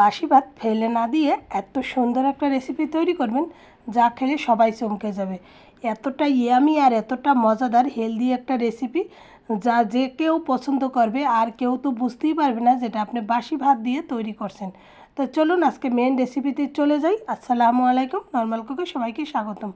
বাসি ভাত ফেলে না দিয়ে এত সুন্দর একটা রেসিপি তৈরি করবেন, যা খেলে সবাই চমকে যাবে। এতটা ইয়ামি আর এতটা মজাদার হেলদি একটা রেসিপি যা যে কেউ পছন্দ করবে, আর কেউ তো বুঝতেই পারবে না যেটা আপনি বাসি ভাত দিয়ে তৈরি করছেন। তো চলুন আজকে মেন রেসিপিতে চলে যাই। আসসালামু আলাইকুম নর্মাল কুকে সবাইকে স্বাগতম।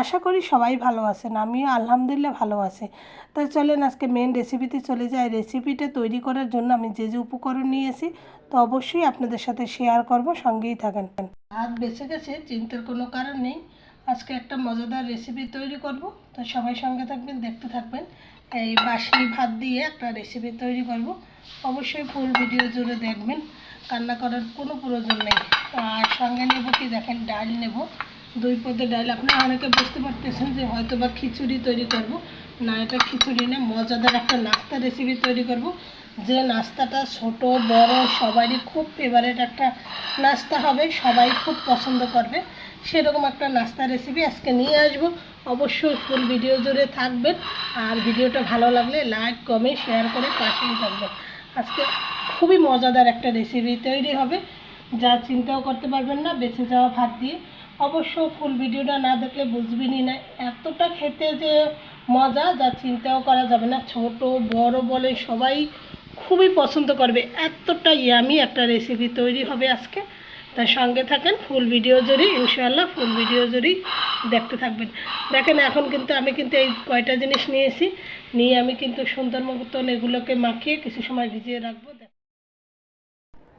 আশা করি সবাই ভালো আছেন, আমিও আলহামদুলিল্লাহ ভালো আছি। তো চলেন আজকে মেন রেসিপিতে চলে যাই। রেসিপিটা তৈরি করার জন্য আমি যে যে উপকরণ নিয়েছি, তো অবশ্যই আপনাদের সাথে শেয়ার করব, সঙ্গেই থাকেন। ভাত বেঁচে গেছে, চিন্তার কোনো কারণ নেই। আজকে একটা মজাদার রেসিপি তৈরি করব। তো সবাই সঙ্গে থাকবেন, দেখতে থাকবেন। এই বাসি ভাত দিয়ে একটা রেসিপি তৈরি করব। অবশ্যই ফুল ভিডিও জুড়ে দেখবেন। কান্না করার কোনো প্রয়োজন নেই। আর সঙ্গে নেব কি দেখেন, ডাল নেব। দুই পদে ডাল। আপনারা অনেকে বুঝতে পারতেছেন যে হয়তো বা খিচুড়ি তৈরি করব। না, এটা খিচুড়ি না, মজাদার একটা নাস্তা রেসিপি তৈরি করব। যে নাস্তাটা ছোট, বড়, সবারই খুব ফেভারেট একটা নাস্তা হবে, সবাই খুব পছন্দ করবে। সেরকম একটা নাস্তা রেসিপি আজকে নিয়ে আসব। অবশ্যই ফুল ভিডিও জুড়ে থাকবেন। আর ভিডিওটা ভালো লাগলে লাইক কমেন্ট শেয়ার করে পাশেই থাকবেন। আজকে খুবই মজাদার একটা রেসিপি তৈরি হবে, যা চিন্তাও করতে পারবেন না, বেঁচে যাওয়া ভাত দিয়ে। অবশ্য ফুল ভিডিওটা না দেখলে বুঝবেনই না, এতটা খেতে যে মজা যা চিন্তাও করা যাবে না। ছোট, বড় বলে সবাই খুবই পছন্দ করবে, এতটা ইয়ামি একটা রেসিপি তৈরি হবে আজকে। তার সঙ্গে থাকেন ফুল ভিডিও জুড়ে ইনশাআল্লাহ ফুল ভিডিও জুড়েই দেখতে থাকবেন। দেখেন, এখন কিন্তু আমি কিন্তু এই কয়টা জিনিস নিয়েছি, নিয়ে আমি কিন্তু সুন্দর মতন এগুলোকে মাখিয়ে কিছু সময় ভিজিয়ে রাখব।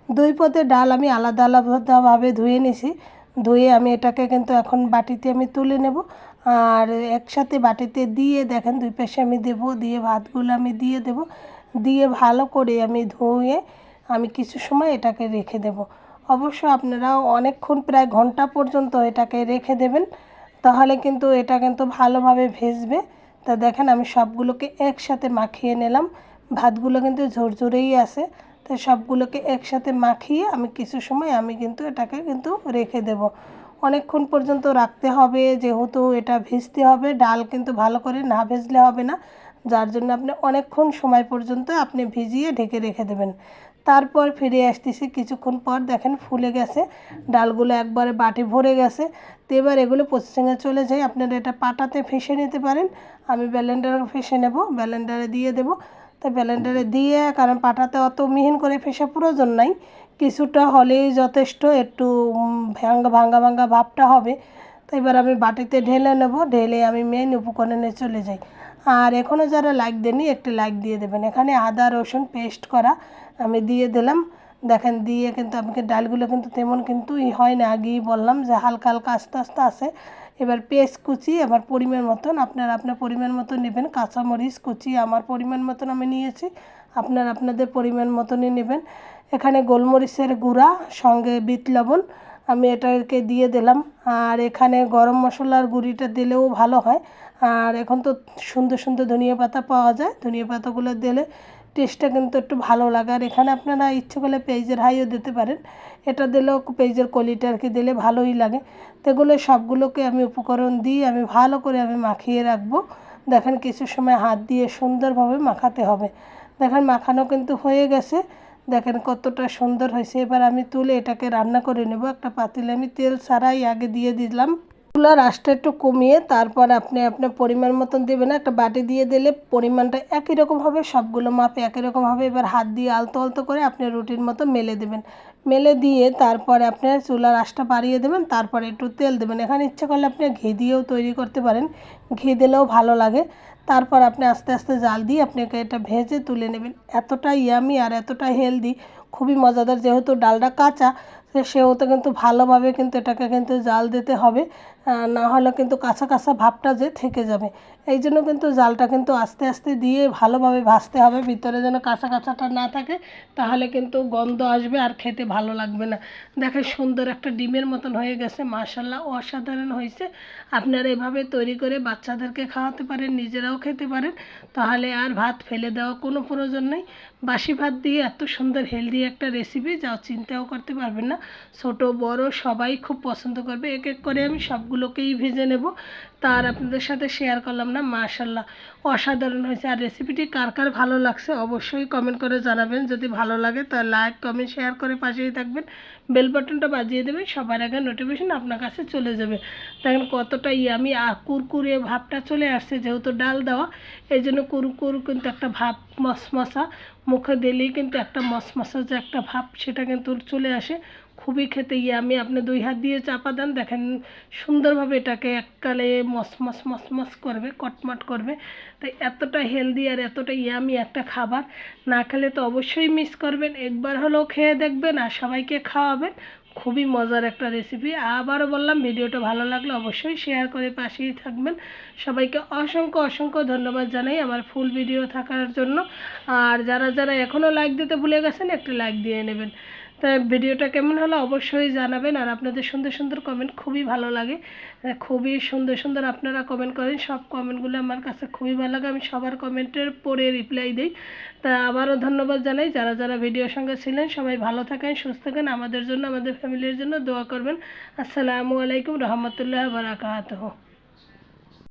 দুই পদের ডাল আমি আলাদা আলাদাভাবে ধুয়ে নিছি। ধুয়ে আমি এটাকে কিন্তু এখন বাটিতে আমি তুলে নেব। আর একসাথে বাটিতে দিয়ে দেখেন দুই পাশে আমি দেব, দিয়ে ভাতগুলো আমি দিয়ে দেব। দিয়ে ভালো করে আমি ধুয়ে আমি কিছু সময় এটাকে রেখে দেব। অবশ্য আপনারাও অনেকক্ষণ প্রায় ঘণ্টা পর্যন্ত এটাকে রেখে দেবেন। তাহলে কিন্তু এটা কিন্তু ভালোভাবে ভেজবে। তা দেখেন আমি সবগুলোকে একসাথে মাখিয়ে নিলাম। ভাতগুলো কিন্তু ঝরঝরেই আছে। তো সবগুলোকে একসাথে মাখিয়ে আমি কিছু সময় আমি কিন্তু এটাকে কিন্তু রেখে দেব। অনেকক্ষণ পর্যন্ত রাখতে হবে, যেহেতু এটা ভিজতে হবে, ডাল কিন্তু ভালো করে না ভেজলে হবে না। যার জন্য আপনি অনেকক্ষণ সময় পর্যন্ত আপনি ভিজিয়ে ঢেকে রেখে দেবেন। তারপর ফিরে আসতেছি, কিছুক্ষণ পর দেখেন ফুলে গেছে, ডালগুলো একবারে বাটি ভরে গেছে। তো এবার এগুলো প্রসেসিংয়ে চলে যায় আপনারা এটা পাটাতে ফেসে নিতে পারেন। আমি ব্যালেন্ডারে ফেসে নেব, ব্যালেন্ডারে দিয়ে দেব। তো ব্যালেন্ডারে দিয়ে, কারণ পাটাতে অত মিহিন করে ফেসে প্রয়োজন নাই। কিছুটা হলেই যথেষ্ট, একটু ভাঙ্গা ভাঙ্গা ভাঙ্গা ভাবটা হবে। তো এবার আমি বাটিতে ঢেলে নেব, ঢেলে আমি মেন উপকরণে চলে যাই। আর এখনও যারা লাইক দেনি একটি লাইক দিয়ে দেবেন। এখানে আদা, রসুন পেস্ট করা আমি দিয়ে দিলাম। দেখেন দিয়ে কিন্তু আমাকে ডালগুলো কিন্তু তেমন কিন্তু ই হয় না, আগেই বললাম যে হালকা হালকা আস্তে আস্তে আসে। এবার পেস্ট কুচি আমার পরিমাণ মতন, আপনারা আপনার পরিমাণ মতো নেবেন, কাঁচামরিচ কুচি আমার পরিমাণ মতন আমি নিয়েছি, আপনার আপনাদের পরিমাণ মতনই নেবেন। এখানে গোলমরিচের গুঁড়া, সঙ্গে বিট লবণ, আমি এটাকে দিয়ে দিলাম। আর এখানে গরম মশলার গুঁড়িটা দিলেও ভালো হয়। আর এখন তো সুন্দর সুন্দর ধনিয়া পাতা পাওয়া যায়, ধনিয়া পাতাগুলো দিলে টেস্টটা কিন্তু একটু ভালো লাগে। আর এখানে আপনারা ইচ্ছে করলে পেঁয়াজের হাইও দিতে পারেন। এটা দিলেও পেঁয়াজের কলিটা আর কি দিলে ভালোই লাগে। তো এগুলো সবগুলোকে আমি উপকরণ দিয়ে আমি ভালো করে আমি মাখিয়ে রাখব। দেখেন কিছু সময় হাত দিয়ে সুন্দরভাবে মাখাতে হবে। দেখেন মাখানো কিন্তু হয়ে গেছে। দেখেন কতটা সুন্দর হয়েছে। এবার আমি তুলে এটাকে রান্না করে নেব। একটা পাতিলে আমি তেল ছাড়াই আগে দিয়ে দিলাম। চুলার আঁচটা একটু কমিয়ে তারপর আপনি আপনার পরিমাণ মতন দেবেন। একটা বাটি দিয়ে দিলে পরিমাণটা একই রকম হবে, সবগুলো মাপে একই রকম হবে। এবার হাত দিয়ে আলতো আলতো করে আপনি রুটির মতো মেলে দেবেন। মেলে দিয়ে তারপরে আপনার চুলার আঁচটা বাড়িয়ে দেবেন, তারপরে একটু তেল দেবেন। এখানে ইচ্ছে করলে আপনি ঘি দিয়েও তৈরি করতে পারেন। ঘি দিলেও ভালো লাগে। তারপর আপনি আস্তে আস্তে জাল দিয়ে আপনাকে এটা ভেজে তুলে নেবেন। এতটা ইয়ামি আর এতটা হেলদি খুবই মজাদার। যেহেতু ডালটা কাঁচা সেহেতু কিন্তু ভালোভাবে কিন্তু এটাকে কিন্তু জাল দিতে হবে না হলে কিন্তু কাঁচা কাঁচা ভাবটা যে থেকে যাবে। এই জন্য কিন্তু জালটা কিন্তু আস্তে আস্তে দিয়ে ভালোভাবে ভাজতে হবে, ভিতরে যেন কাঁচা কাঁচাটা না থাকে, তাহলে কিন্তু গন্ধ আসবে আর খেতে ভালো লাগবে না। দেখে সুন্দর একটা ডিমের মতন হয়ে গেছে মাশাল্লাহ অসাধারণ হয়েছে। আপনারা এভাবে তৈরি করে বাচ্চাদেরকে খাওয়াতে পারেন, নিজেরাও খেতে পারেন, তাহলে আর ভাত ফেলে দেওয়া কোনো প্রয়োজন নেই। বাসি ভাত দিয়ে এত সুন্দর হেলদি একটা রেসিপি যাও চিন্তাও করতে পারবেন না। ছোট, বড়, সবাই খুব পছন্দ করবে। এক এক করে আমি সবগুলোকেই ভেজে নেব। তার আপনাদের সাথে শেয়ার করলাম না মাশাল্লাহ অসাধারণ হয়েছে। আর রেসিপিটি কার কার ভালো লাগছে অবশ্যই কমেন্ট করে জানাবেন। যদি ভালো লাগে তা লাইক কমেন্ট শেয়ার করে পাশেই থাকবেন। বেল বাটনটা বাজিয়ে দেবেন, সবার আগে নোটিফিকেশন আপনার কাছে চলে যাবে। দেখেন কতটা ইয়ামি আর কুরকুরে ভাবটা চলে আসছে, যেহেতু ডাল দেওয়া, এই জন্য কুরকুর কিন্তু একটা ভাব মশমশা, মুখে দিলেই কিন্তু একটা মশমশা যে একটা ভাব, সেটা কিন্তু চলে আসে। খুবই খেতে ইয়ামি আপনি দুই হাত দিয়ে চাপা দেন, দেখেন সুন্দরভাবে এটাকে এককালে মসমস মসমস করবে, কটমট করবে। তাই এতটা হেলদি আর এতটা ইয়ামি একটা খাবার, না খেলে তো অবশ্যই মিস করবেন। একবার হলেও খেয়ে দেখবেন আর সবাইকে খাওয়াবেন। খুবই মজার একটা রেসিপি আবারও বললাম, ভিডিওটা ভালো লাগলে অবশ্যই শেয়ার করে পাশেই থাকবেন। সবাইকে অসংখ্য অসংখ্য ধন্যবাদ জানাই আমার ফুল ভিডিও থাকার জন্য। আর যারা যারা এখনও লাইক দিতে ভুলে গেছেন, একটু লাইক দিয়ে নেবেন। তা ভিডিওটা কেমন হলো অবশ্যই জানাবেন আর আপনাদের সুন্দর সুন্দর কমেন্ট খুবই ভালো লাগে। খুবই সুন্দর সুন্দর আপনারা কমেন্ট করেন। সব কমেন্টগুলো আমার কাছে খুবই ভালো লাগে। আমি সবার কমেন্টের পরে রিপ্লাই দিই। তা আবারও ধন্যবাদ জানাই। যারা যারা ভিডিওর সঙ্গে ছিলেন, সবাই ভালো থাকেন, সুস্থ থাকেন। আমাদের জন্য, আমাদের ফ্যামিলির জন্য দোয়া করবেন। আসসালামু আলাইকুম রহমতুল্লাহ বারাকাতুহ।